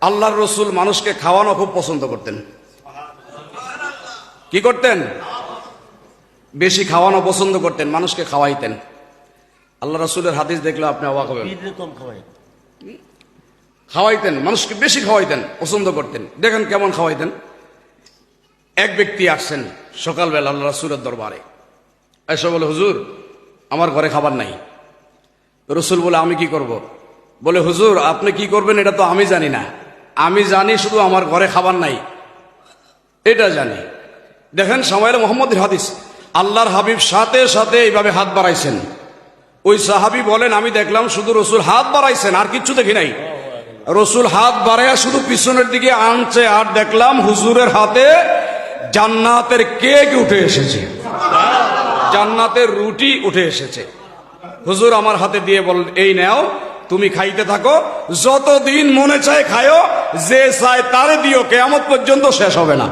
আল্লাহর রসুল মানুষকে খাওয়ানো খুব পছন্দ করতেন। কি করতেন? বেশি খাওয়ানো পছন্দ করতেন মানুষকে খাওয়াইতেন। আল্লাহ রসুলের হাদিস দেখলে আপনি অবাক হবেন। খাওয়াইতেন। মানুষকে বেশি খাওয়াইতেন পছন্দ করতেন। দেখেন কেমন খাওয়াইতেন। এক ব্যক্তি আসছেন সকালবেলা আল্লাহ রসুলের দরবারে। এসে বলে হুজুর আমার ঘরে খাবার নাই। রসুল বলে আমি কি করব। বলে হুজুর আপনি কি করবেন এটা তো আমি জানি না। আমি জানি শুধু আমার ঘরে খাবার নাই। এটা জানি। দেখেন সময়ের মোহাম্মদ হাদিস। আল্লাহর হাবিব সাথে সাথে এইভাবে হাত বাড়াইছেন। ওই সাহাবি বলেন, আমি দেখলাম শুধু রসুল হাত বাড়াইছেন, আর কিচ্ছু দেখি নাই। রসুল হাত বাড়াইয়া শুধু পিছনের দিকে আনছে, আর দেখলাম হুজুরের হাতে জান্নাতের কেক উঠে এসেছে। জান্নাতের রুটি উঠে এসেছে। হুজুর আমার হাতে দিয়ে বল এই নাও তুমি খাইতে থাকো, যতদিন মনে চায় খায়ো, যে চায় তারে দিও, কেয়ামত পর্যন্ত শেষ হবে না।